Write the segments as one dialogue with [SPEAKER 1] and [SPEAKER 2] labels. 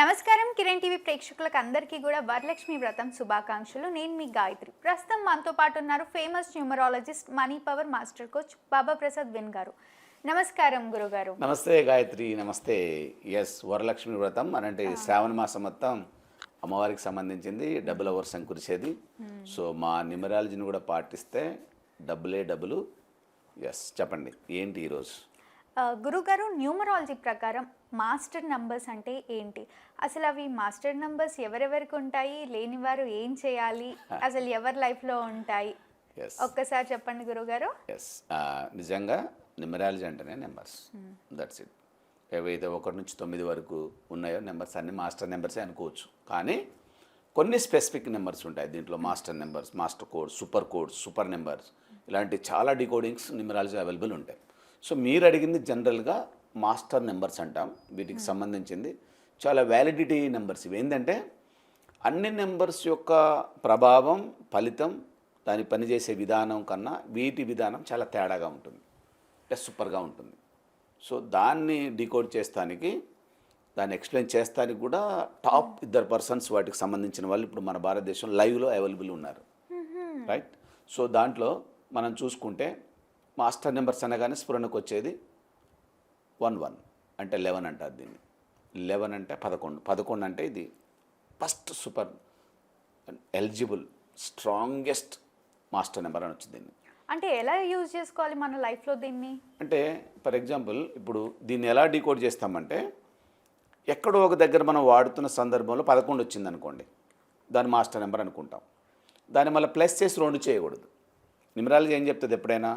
[SPEAKER 1] నమస్కారం కిరణ్ టీవీ ప్రేక్షకులకు అందరికీ కూడా వరలక్ష్మి వ్రతం శుభాకాంక్షలు. నేను మీ గాయత్రి. ప్రస్తుతం మనతో పాటు ఉన్నారు famous numerologist money power master coach Baba Prasad win గారు. నమస్కారం గురుగారు.
[SPEAKER 2] నమస్తే గాయత్రి నమస్తే. ఎస్ వరలక్ష్మి వ్రతం అనంటే శ్రావణ మాసం మొత్తం అమ్మవారికి సంబంధించింది డబుల్ అవర్స్ కురిసేది. సో మా న్యూమరాలజీని కూడా పాటిస్తే డబ్బులే డబ్బులు ఎస్ చెప్పండి ఏంటి ఈరోజు
[SPEAKER 1] గురుగారు న్యూమరాలజీ ప్రకారం మాస్టర్ నంబర్స్ అంటే ఏంటి? అసలు అవి మాస్టర్ నంబర్స్ ఎవరెవరికి ఉంటాయి? లేని వారు ఏం చేయాలి? అసలు ఎవరి లైఫ్లో ఉంటాయి? ఒక్కసారి చెప్పండి గురుగారు.
[SPEAKER 2] ఎస్ నిజంగా న్యూమరాలజీ అంటేనే నెంబర్స్. దట్స్ ఇట్ ఏవైతే ఒకటి నుంచి తొమ్మిది వరకు ఉన్నాయో నెంబర్స్ అన్ని మాస్టర్ నెంబర్సే అనుకోవచ్చు. కానీ కొన్ని స్పెసిఫిక్ నెంబర్స్ ఉంటాయి. దీంట్లో master numbers master code super codes super numbers. ఇలాంటి చాలా డికోడింగ్స్ న్యూమరాలజీ అవైలబుల్ ఉంటాయి. సో మీరు అడిగింది జనరల్గా మాస్టర్ నెంబర్స్ అంటాం. వీటికి సంబంధించింది. చాలా వ్యాలిడిటీ నెంబర్స్ ఇవి. ఏంటంటే అన్ని నెంబర్స్ యొక్క ప్రభావం ఫలితం దాని పనిచేసే విధానం కన్నా వీటి విధానం చాలా తేడాగా ఉంటుంది. అంటే సూపర్గా ఉంటుంది. సో దాన్ని డీకోడ్ చేస్తానికి దాన్ని ఎక్స్ప్లెయిన్ చేస్తానికి కూడా టాప్ ఇద్దరు పర్సన్స్ వాటికి సంబంధించిన వాళ్ళు ఇప్పుడు మన భారతదేశం లైవ్లో అవైలబుల్ ఉన్నారు. రైట్? సో దాంట్లో మనం చూసుకుంటే మాస్టర్ నెంబర్స్ అనగానే స్ఫురణకు వచ్చేది వన్ వన్ అంటే లెవెన్ అంటారు దీన్ని. లెవెన్ అంటే పదకొండు. పదకొండు అంటే ఇది first super eligible strongest master number అని వచ్చింది దీన్ని.
[SPEAKER 1] అంటే ఎలా యూజ్ చేసుకోవాలి మన లైఫ్లో దీన్ని?
[SPEAKER 2] అంటే ఫర్ ఎగ్జాంపుల్ ఇప్పుడు దీన్ని ఎలా డీకోడ్ చేస్తామంటే ఎక్కడో ఒక దగ్గర మనం వాడుతున్న సందర్భంలో పదకొండు వచ్చింది అనుకోండి. దాని మాస్టర్ నెంబర్ అనుకుంటాం. దాన్ని మళ్ళీ ప్లస్ చేసి రెండు చేయకూడదు. నిమరాలజీ ఏం చెప్తుంది ఎప్పుడైనా?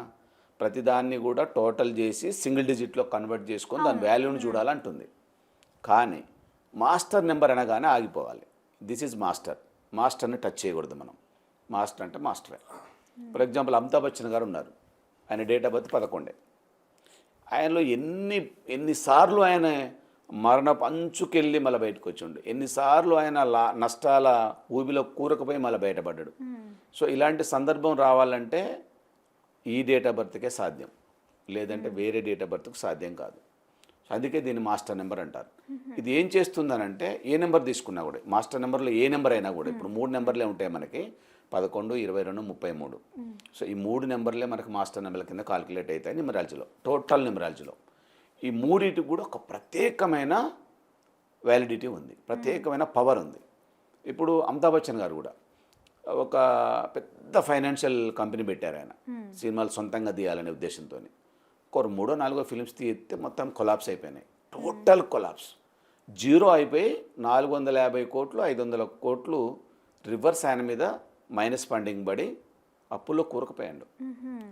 [SPEAKER 2] ప్రతిదాన్ని కూడా టోటల్ చేసి సింగిల్ డిజిట్లో కన్వర్ట్ చేసుకొని దాని వాల్యూని చూడాలంటుంది. కానీ మాస్టర్ నెంబర్ అనగానే ఆగిపోవాలి. దిస్ ఈజ్ మాస్టర్ మాస్టర్ని టచ్ చేయకూడదు మనం. మాస్టర్ అంటే మాస్టరే. ఫర్ ఎగ్జాంపుల్ అమితాబ్ బచ్చన్ గారు ఉన్నారు. ఆయన డేట్ ఆఫ్ బర్త్ పదకొండే. ఆయనలో ఎన్ని ఎన్నిసార్లు ఆయన మరణ పంచుకెళ్ళి మళ్ళీ బయటకు వచ్చిండు. ఎన్నిసార్లు ఆయన లా నష్టాల ఊబిలో కూరకపోయి మళ్ళీ బయటపడ్డాడు. సో ఇలాంటి సందర్భం రావాలంటే ఈ డేట్ ఆఫ్ బర్త్కే సాధ్యం. లేదంటే వేరే డేట్ ఆఫ్ బర్త్కి సాధ్యం కాదు. అందుకే దీన్ని మాస్టర్ నెంబర్ అంటారు. ఇది ఏం చేస్తుందనంటే ఏ నెంబర్ తీసుకున్నా కూడా మాస్టర్ నెంబర్లో ఏ నెంబర్ అయినా కూడా ఇప్పుడు మూడు నెంబర్లే ఉంటాయి మనకి. పదకొండు ఇరవై రెండు ముప్పై మూడు. సో ఈ మూడు నెంబర్లే మనకి మాస్టర్ నెంబర్ల కింద కాలిక్యులేట్ అవుతాయి న్యూమరాలజీలో టోటల్ న్యూమరాలజీలో ఈ మూడింటికి కూడా ఒక ప్రత్యేకమైన వ్యాలిడిటీ ఉంది. ప్రత్యేకమైన పవర్ ఉంది. ఇప్పుడు అమితాబ్ బచ్చన్ గారు కూడా ఒక పెద్ద ఫైనాన్షియల్ కంపెనీ పెట్టారు ఆయన. సినిమాలు సొంతంగా తీయాలనే ఉద్దేశంతో ఒక మూడో నాలుగో ఫిలిమ్స్ తీస్తే మొత్తం కొలాప్స్ అయిపోయినాయి. Total collapse. జీరో అయిపోయి నాలుగు వందల యాభై కోట్లు ఐదు వందల కోట్లు రివర్స్ ఆయన మీద మైనస్ ఫండింగ్ పడి అప్పుల్లో కూరకపోయాడు.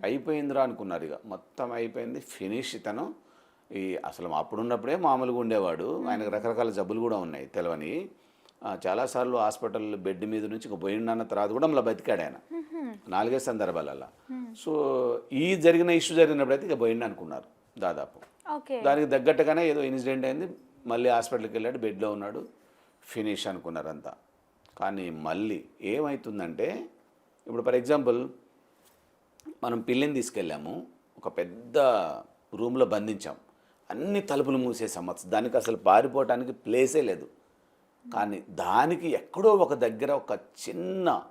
[SPEAKER 2] అయిపోయిందిరా అనుకున్నారు ఇక. మొత్తం అయిపోయింది. ఫినిష్ ఇతను ఈ అసలు అప్పుడున్నప్పుడే మామూలుగా ఉండేవాడు. ఆయనకు రకరకాల జబ్బులు కూడా ఉన్నాయి. తెలవని. చాలాసార్లు హాస్పిటల్ బెడ్ మీద నుంచి ఇక పోయిండన్న తర్వాత కూడా మళ్ళీ బతికాడు ఆయన. నాలుగే సందర్భాలలో సో ఈ జరిగిన ఇష్యూ జరిగినప్పుడైతే ఇక పోయిండు అనుకున్నారు దాదాపు. దానికి తగ్గట్టుగానే ఏదో ఇన్సిడెంట్ అయింది మళ్ళీ హాస్పిటల్కి వెళ్ళాడు బెడ్లో ఉన్నాడు ఫినిష్ అనుకున్నారంతా. కానీ మళ్ళీ ఏమవుతుందంటే ఇప్పుడు ఫర్ ఎగ్జాంపుల్ మనం పిల్లిని తీసుకెళ్ళాము ఒక పెద్ద రూమ్లో బంధించాం. అన్ని తలుపులు మూసేసాం అసలు దానికి అసలు పారిపోవటానికి ప్లేసే లేదు. కానీ దానికి ఎక్కడో ఒక దగ్గర ఒక చిన్న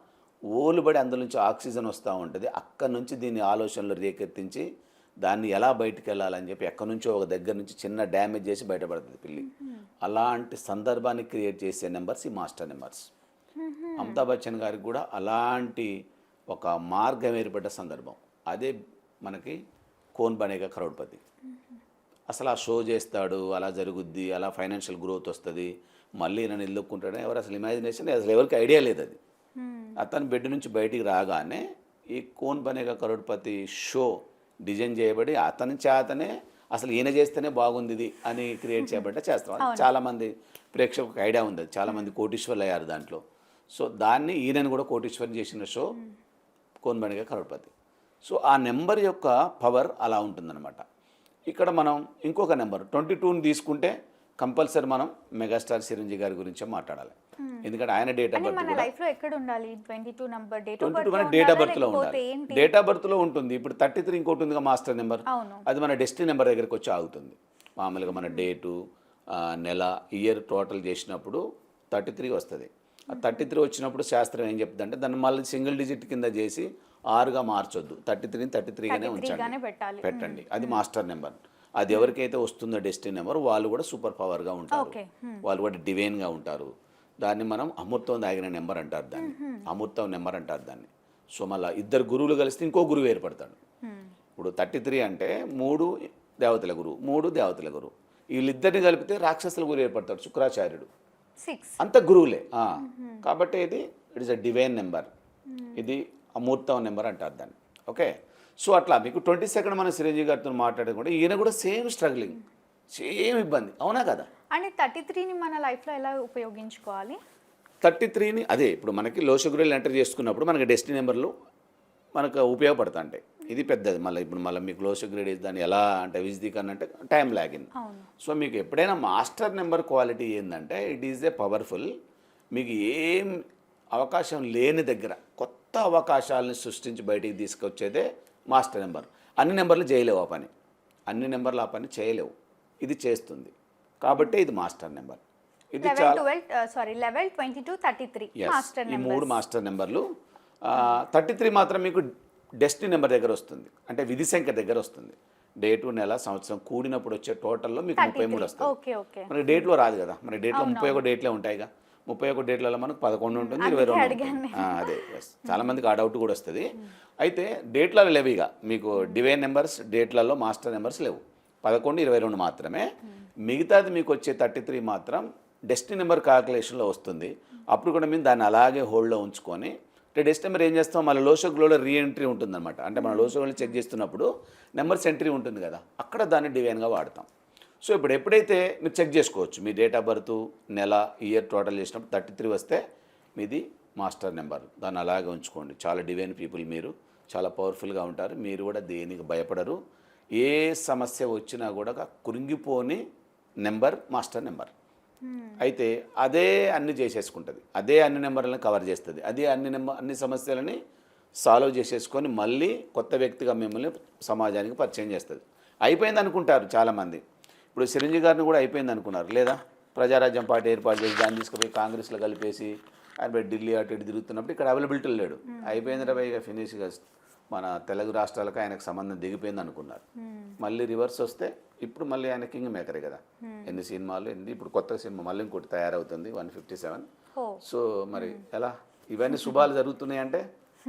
[SPEAKER 2] ఓలుబడి అందులో నుంచి ఆక్సిజన్ వస్తూ ఉంటుంది. అక్కడి నుంచి దీని ఆలోచనలు రేకెత్తించి దాన్ని ఎలా బయటికి వెళ్ళాలని చెప్పి ఎక్కడి నుంచో ఒక దగ్గర నుంచి చిన్న డ్యామేజ్ చేసి బయటపడుతుంది పిల్లి. అలాంటి సందర్భాన్ని క్రియేట్ చేసే నెంబర్స్ ఈ మాస్టర్ నెంబర్స్. అమితాబ్ బచ్చన్ గారికి కూడా అలాంటి ఒక మార్గం ఏర్పడ్డ సందర్భం. అదే మనకి కోన్ బనేగా కరోడ్పతి. అసలు ఆ షో చేస్తాడు అలా జరుగుద్ది అలా ఫైనాన్షియల్ గ్రోత్ వస్తుంది మళ్ళీ నన్ను ఎల్లుక్కుంటాడు ఎవరు అసలు ఇమాజినేషన్ అసలు ఎవరికి ఐడియా లేదు అది. అతను బెడ్ నుంచి బయటికి రాగానే ఈ కోన్ బనేగా కరోడ్పతి షో డిజైన్ చేయబడి అతని చేతనే అసలు ఈయన చేస్తేనే బాగుంది ఇది అని క్రియేట్ చేయబడ్డ చేస్తాం. చాలా మంది ప్రేక్షకులకు ఐడియా ఉంది అది. చాలా మంది కోటీశ్వర్లు అయ్యారు దాంట్లో. సో దాన్ని ఈయనని కూడా కోటీశ్వరం చేసిన షో కోన్ బనేగా కరోడ్పతి. సో ఆ నెంబర్ యొక్క పవర్ అలా ఉంటుందన్నమాట. ఇక్కడ మనం ఇంకొక నెంబర్ ట్వంటీ టూని తీసుకుంటే కంపల్సరీ మనం మెగాస్టార్ చిరంజీవి గారి గురించే మాట్లాడాలి. ఎందుకంటే ఆయన డేట్ ఆఫ్ బర్త్
[SPEAKER 1] లైఫ్లో ఎక్కడ ఉండాలి? Number date of birth
[SPEAKER 2] date of
[SPEAKER 1] లేకపోతే
[SPEAKER 2] ఉండాలి. డేట్ ఆఫ్ బర్త్లో ఉంటుంది. ఇప్పుడు థర్టీ త్రీ ఇంకోటి ఉందిగా మాస్టర్ నెంబర్ అది మన డెస్టినీ నెంబర్ దగ్గరికి వచ్చి ఆగుతుంది. మామూలుగా మన డేటు నెల ఇయర్ టోటల్ చేసినప్పుడు థర్టీ త్రీ వస్తుంది. ఆ థర్టీ త్రీ వచ్చినప్పుడు శాస్త్రం ఏం చెప్తుందంటే దాన్ని మళ్ళీ సింగిల్ డిజిట్ కింద చేసి ఆరుగా మార్చొద్దు. థర్టీ త్రీని థర్టీ త్రీగానే
[SPEAKER 1] 33 గానే
[SPEAKER 2] ఉంచండి. పెట్టండి. అది మాస్టర్ నెంబర్. అది ఎవరికైతే వస్తుందో డెస్టినీ నెంబర్ వాళ్ళు కూడా సూపర్ పవర్గా ఉంటారు. వాళ్ళు కూడా డివైన్గా ఉంటారు. దాన్ని మనం అమృతం దాగిన నెంబర్ అంటారు దాన్ని. అమృతం నెంబర్ అంటారు దాన్ని. సో మళ్ళీ ఇద్దరు గురువులు కలిస్తే ఇంకో గురువు ఏర్పడతాడు. ఇప్పుడు థర్టీ త్రీ అంటే మూడు దేవతల గురువు మూడు దేవతల గురువు. వీళ్ళిద్దరిని కలిపితే రాక్షసుల గురువు ఏర్పడతాడు శుక్రాచార్యుడు. అంత గురువులే. కాబట్టి ఇది it is a divine number ఇది అమూర్తం నెంబర్ అంటారు దాన్ని. ఓకే? సో అట్లా మీకు ట్వంటీ సెకండ్ మన చిరంజీవి గారితో మాట్లాడేది కూడా ఈయన కూడా సేమ్ స్ట్రగ్లింగ్ సేమ్ ఇబ్బంది. అవునా కదా?
[SPEAKER 1] అండ్ థర్టీ త్రీని మన లైఫ్లో ఎలా ఉపయోగించుకోవాలి?
[SPEAKER 2] థర్టీ త్రీని అదే ఇప్పుడు మనకి లో షుగర్లు ఎంటర్ చేసుకున్నప్పుడు మనకి డెస్టినీ నెంబర్లు మనకు ఉపయోగపడుతుంటాయి ఇది పెద్దది. మళ్ళీ ఇప్పుడు మళ్ళీ మీకు లో షుగర్ దాన్ని ఎలా అంటే విజ్దీకరణ అంటే టైం లాగిన్.
[SPEAKER 1] అవును.
[SPEAKER 2] సో మీకు ఎప్పుడైనా మాస్టర్ నెంబర్ క్వాలిటీ ఏంటంటే ఇట్ ఈజ్ ఏ పవర్ఫుల్ మీకు ఏం అవకాశం లేని దగ్గర కొత్త అవకాశాలను సృష్టించి బయటికి తీసుకొచ్చేదే మాస్టర్ నెంబర్. అన్ని నెంబర్లు చేయలేవు ఆ పని. అన్ని నెంబర్లు ఆ పని చేయలేవు. ఇది చేస్తుంది. కాబట్టి ఇది మాస్టర్ నెంబర్. ఇది
[SPEAKER 1] sorry level twenty two thirty three
[SPEAKER 2] ఈ మూడు మాస్టర్ నెంబర్లు. థర్టీ త్రీ మాత్రం మీకు డెస్టినీ నెంబర్ దగ్గర వస్తుంది. అంటే విధి సంఖ్య దగ్గర వస్తుంది. డేటు నెల సంవత్సరం కూడినప్పుడు వచ్చే టోటల్లో మీకు ముప్పై మూడు వస్తుంది
[SPEAKER 1] ఓకే
[SPEAKER 2] మనకి డేట్లో రాదు కదా. మన డేట్లో ముప్పై ఒక డేట్లే ఉంటాయిగా. ముప్పై ఒక డేట్లలో మనకు పదకొండు ఉంటుంది ఇరవై రెండు అదే. చాలా మందికి ఆ డౌట్ కూడా వస్తుంది. అయితే డేట్లలో లేవు ఇక. మీకు డివైన్ నెంబర్స్ డేట్లలో మాస్టర్ నెంబర్స్ లేవు. పదకొండు ఇరవై రెండు మాత్రమే. మిగతాది మీకు వచ్చే థర్టీ త్రీ మాత్రం డెస్టినీ నెంబర్ క్యాల్కులేషన్లో వస్తుంది. అప్పుడు కూడా మేము దాన్ని అలాగే హోల్డ్లో ఉంచుకొని అంటే డెస్ట్ నెంబర్ ఏం చేస్తాం? మన లోషోగ్లోలో రీ ఎంట్రీ ఉంటుందన్నమాట. అంటే మన లోషోగ్లో చెక్ చేస్తున్నప్పుడు నెంబర్స్ ఎంట్రీ ఉంటుంది కదా. అక్కడ దాన్ని డివైన్గా వాడతాం. సో ఇప్పుడు ఎప్పుడైతే మీరు చెక్ చేసుకోవచ్చు మీ డేట్ ఆఫ్ బర్త్ నెల ఇయర్ టోటల్ చేసినప్పుడు థర్టీ త్రీ వస్తే మీది మాస్టర్ నెంబర్. దాన్ని అలాగే ఉంచుకోండి. చాలా డివైన్ పీపుల్ మీరు చాలా పవర్ఫుల్గా ఉంటారు. మీరు కూడా దేనికి భయపడరు. ఏ సమస్య వచ్చినా కూడా కురింగిపోని నెంబర్ మాస్టర్ నెంబర్. అయితే అదే అన్ని చేసేసుకుంటుంది. అదే అన్ని నెంబర్లను కవర్ చేస్తుంది. అదే అన్ని నెంబర్ అన్ని సమస్యలని సాల్వ్ చేసేసుకొని మళ్ళీ కొత్త వ్యక్తిగా మిమ్మల్ని సమాజానికి పరిచయం చేస్తుంది. అయిపోయింది అనుకుంటారు చాలామంది. ఇప్పుడు చిరంజీవి గారిని కూడా అయిపోయింది అనుకున్నారు లేదా? ప్రజారాజ్యం పార్టీ ఏర్పాటు చేసి దాన్ని తీసుకుపోయి కాంగ్రెస్లో కలిపేసి ఆయన పోయి ఢిల్లీ అటు ఇటు తిరుగుతున్నప్పుడు ఇక్కడ అవైలబిలిటీ లేడు. అయిపోయింది ఇక ఫినిష్గా మన తెలుగు రాష్ట్రాలకు ఆయనకు సంబంధం దిగిపోయింది అనుకున్నారు. మళ్ళీ రివర్స్ వస్తే ఇప్పుడు మళ్ళీ ఆయన కింగ్ మేకరే కదా. ఎన్ని సినిమాలు ఎన్ని ఇప్పుడు కొత్త సినిమా మళ్ళీ ఇంకోటి తయారవుతుంది వన్ ఫిఫ్టీ సెవెన్ సో మరి ఎలా? ఇవన్నీ శుభాలు జరుగుతున్నాయి అంటే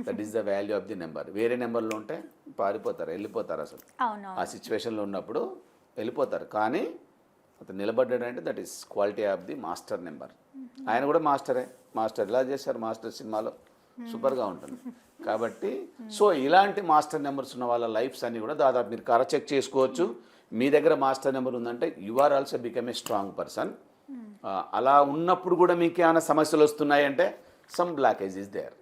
[SPEAKER 2] that is the value of the number వేరే నెంబర్లో ఉంటే పారిపోతారు వెళ్ళిపోతారు అసలు. ఆ సిచ్యువేషన్లో ఉన్నప్పుడు వెళ్ళిపోతారు. కానీ అతను నిలబడ్డాడంటే that is quality of the master number ఆయన కూడా మాస్టరే. మాస్టర్ ఎలా చేశారు? మాస్టర్ సినిమాలో సూపర్గా ఉంటుంది. కాబట్టి సో ఇలాంటి మాస్టర్ నెంబర్స్ ఉన్న వాళ్ళ లైఫ్స్ అన్ని కూడా దాదాపు మీరు కర చెక్ చేసుకోవచ్చు. మీ దగ్గర మాస్టర్ నెంబర్ ఉందంటే you are also become a strong person అలా ఉన్నప్పుడు కూడా మీకు ఏమైనా సమస్యలు వస్తున్నాయంటే సమ్ బ్లాకేజ్ ఇస్ దేర్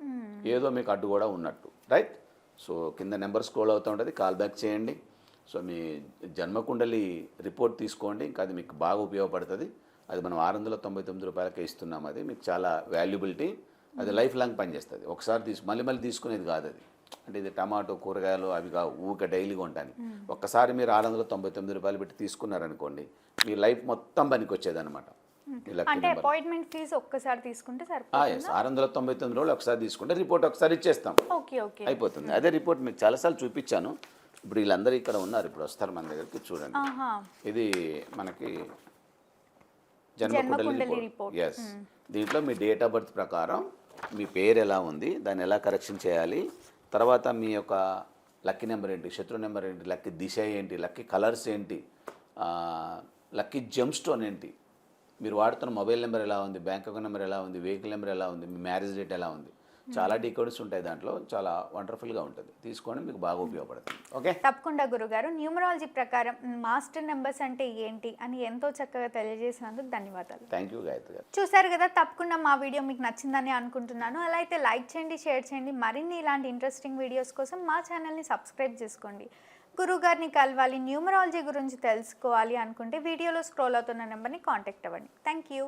[SPEAKER 2] ఏదో మీకు అడ్డు కూడా ఉన్నట్టు. రైట్ సో కింద నెంబర్ స్క్రోల్ అవుతూ ఉంటుంది. కాల్ బ్యాక్ చేయండి. సో మీ జన్మకుండలి రిపోర్ట్ తీసుకోండి ఇంకా అది మీకు బాగా ఉపయోగపడుతుంది. అది మనం ఆరు వందల తొంభై తొమ్మిది రూపాయలకే ఇస్తున్నాం అది. మీకు చాలా వాల్యుబిలిటీ. అది లైఫ్ లాంగ్ పనిచేస్తుంది. ఒకసారి తీసు మళ్ళీ మళ్ళీ తీసుకునేది కాదు అది. అంటే ఇది టమాటో కూరగాయలు అవి కావు ఊక డైలీగా ఉంటాను ఒక్కసారి మీరు ఆరు వందల తొంభై తొమ్మిది రూపాయలు పెట్టి తీసుకున్నారనుకోండి మీ లైఫ్ మొత్తం పనికి వచ్చేది అనమాట
[SPEAKER 1] అంటే అపాయింట్మెంట్ ఫీజు ఒక్కసారి తీసుకుంటే సరిపోతుంది?
[SPEAKER 2] ఆరు వందల తొంభై తొమ్మిది రోజులు ఒకసారి తీసుకుంటే రిపోర్ట్ ఒకసారి ఇచ్చేస్తాం.
[SPEAKER 1] Okay okay.
[SPEAKER 2] అయిపోతుంది. అదే రిపోర్ట్ మీకు చాలాసార్లు చూపించాను. ఇప్పుడు వీళ్ళందరూ ఇక్కడ ఉన్నారు. ఇప్పుడు వస్తారు మన దగ్గరికి చూడండి. ఇది మనకి
[SPEAKER 1] జన్మకుండలి.
[SPEAKER 2] రిపోర్ట్. ఎస్ దీంట్లో మీ డేట్ ఆఫ్ బర్త్ ప్రకారం మీ పేరు ఎలా ఉంది దాన్ని ఎలా కరెక్షన్ చేయాలి తర్వాత మీ యొక్క లక్కీ నెంబర్ ఏంటి శత్రు నెంబర్ ఏంటి లక్కీ దిశ ఏంటి లక్కీ కలర్స్ ఏంటి లక్కీ జెమ్ స్టోన్ ఏంటి మీరు వాడుతున్న మొబైల్ నెంబర్ ఎలా ఉంది బ్యాంక్ అకౌంట్ నెంబర్ ఎలా ఉంది వెహికల్ నెంబర్ ఎలా ఉంది మీ మ్యారేజ్ డేట్ ఎలా ఉంది చాలా డీకోడ్స్ ఉంటాయి దాంట్లో చాలా వండర్ఫుల్గా ఉంటుంది. తీసుకోండి మీకు బాగా ఉపయోగపడుతుంది. ఓకే?
[SPEAKER 1] తప్పకుండా గురుగారు. న్యూమరాలజీ ప్రకారం మాస్టర్ నెంబర్స్ అంటే ఏంటి అని ఎంతో చక్కగా తెలియజేసినందుకు ధన్యవాదాలు.
[SPEAKER 2] థ్యాంక్ యూ గాయత్రి గారు.
[SPEAKER 1] చూసారు కదా తప్పకుండా మా వీడియో మీకు నచ్చిందని అనుకుంటున్నాను. అలా అయితే లైక్ చేయండి షేర్ చేయండి. మరిన్ని ఇలాంటి ఇంట్రెస్టింగ్ వీడియోస్ కోసం మా ఛానల్ని సబ్స్క్రైబ్ చేసుకోండి. గురుగారిని కలవాలి న్యూమరాలజీ గురించి తెలుసుకోవాలి అనుకుంటే వీడియోలో స్క్రోల్ అవుతున్న నెంబర్ని కాంటాక్ట్ అవ్వండి. Thank you